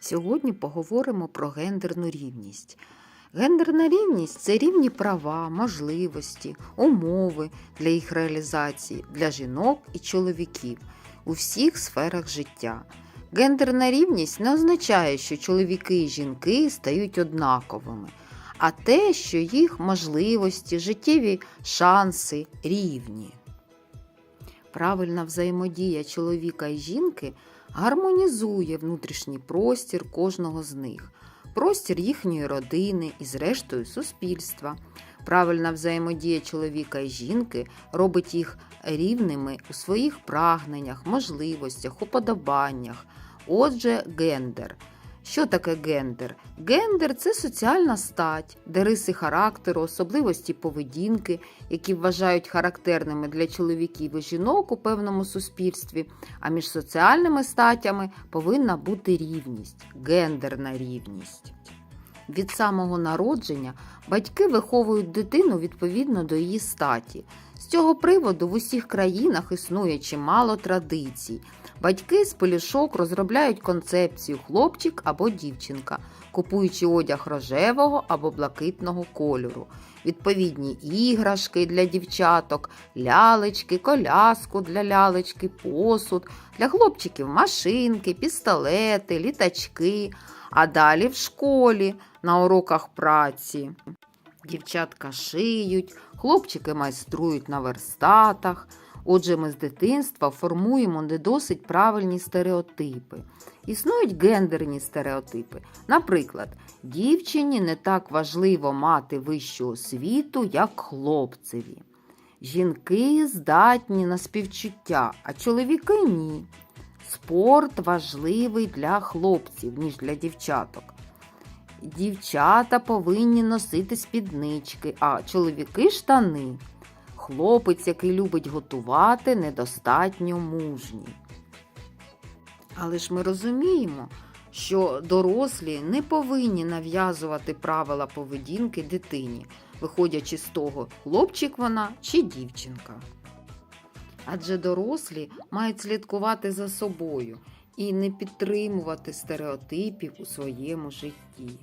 Сьогодні поговоримо про гендерну рівність. Гендерна рівність це рівні права, можливості, умови для їх реалізації для жінок і чоловіків у всіх сферах життя. Гендерна рівність не означає, що чоловіки і жінки стають однаковими, а те, що їх можливості, життєві шанси рівні. Правильна взаємодія чоловіка і жінки гармонізує внутрішній простір кожного з них, простір їхньої родини і, зрештою, суспільства. Правильна взаємодія чоловіка і жінки робить їх рівними у своїх прагненнях, можливостях, уподобаннях. Отже, гендер. Що таке гендер? Гендер це соціальна стать, де риси характеру, особливості поведінки, які вважають характерними для чоловіків і жінок у певному суспільстві, а між соціальними статями повинна бути рівність, гендерна рівність. Від самого народження батьки виховують дитину відповідно до її статі. З цього приводу в усіх країнах існує чимало традицій. Батьки з пелюшок розробляють концепцію хлопчик або дівчинка, купуючи одяг рожевого або блакитного кольору, відповідні іграшки для дівчаток, лялечки, коляску для лялечки, посуд, для хлопчиків машинки, пістолети, літачки, а далі в школі на уроках праці. Дівчатка шиють, хлопчики майструють на верстатах. Отже, ми з дитинства формуємо не досить правильні стереотипи. Існують гендерні стереотипи. Наприклад, дівчині не так важливо мати вищу освіту, як хлопцеві. Жінки здатні на співчуття, а чоловіки ні. Спорт важливий для хлопців, ніж для дівчаток. Дівчата повинні носити спіднички, а чоловіки штани. Хлопець, який любить готувати, недостатньо мужній. Але ж ми розуміємо, що дорослі не повинні нав'язувати правила поведінки дитині, виходячи з того, хлопчик вона чи дівчинка. Адже дорослі мають слідкувати за собою і не підтримувати стереотипів у своєму житті.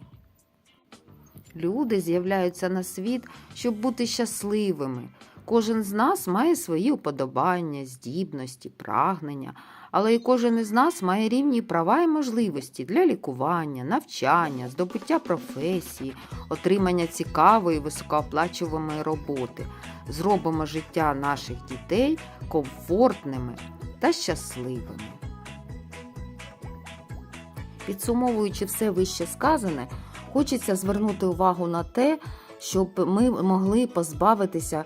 Люди з'являються на світ, щоб бути щасливими. Кожен з нас має свої уподобання, здібності, прагнення, але і кожен із нас має рівні права і можливості для лікування, навчання, здобуття професії, отримання цікавої високооплачуваної роботи. Зробимо життя наших дітей комфортними та щасливими. Підсумовуючи все вище сказане, хочеться звернути увагу на те, щоб ми могли позбавитися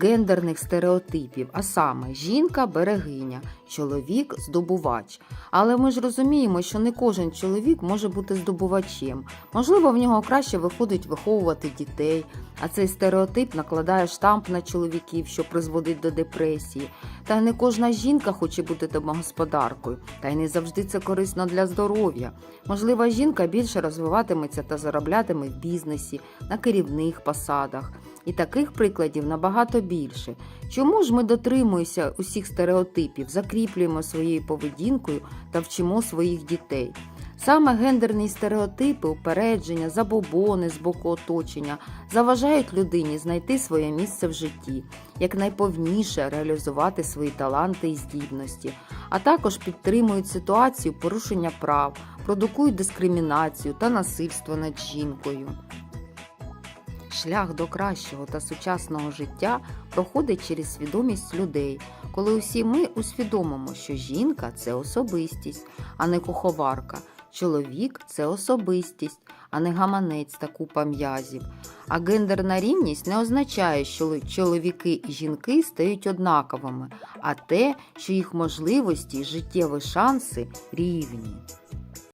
гендерних стереотипів, а саме жінка берегиня, чоловік здобувач. Але ми ж розуміємо, що не кожен чоловік може бути здобувачем. Можливо, в нього краще виходить виховувати дітей, а цей стереотип накладає штамп на чоловіків, що призводить до депресії. Та не кожна жінка хоче бути домогосподаркою, та й не завжди це корисно для здоров'я. Можливо, жінка більше розвиватиметься та зароблятиме в бізнесі, на керівних посадах. І таких прикладів набагато більше. Чому ж ми дотримуємося усіх стереотипів, закріплюємо своєю поведінкою та вчимо своїх дітей? Саме гендерні стереотипи, упередження, забобони з боку оточення заважають людині знайти своє місце в житті, якнайповніше реалізувати свої таланти і здібності, а також підтримують ситуацію порушення прав, продукують дискримінацію та насильство над жінкою. Шлях до кращого та сучасного життя проходить через свідомість людей, коли усі ми усвідомимо, що жінка це особистість, а не куховарка, чоловік це особистість, а не гаманець та купа м'язів. А гендерна рівність не означає, що чоловіки і жінки стають однаковими, а те, що їх можливості і життєві шанси рівні.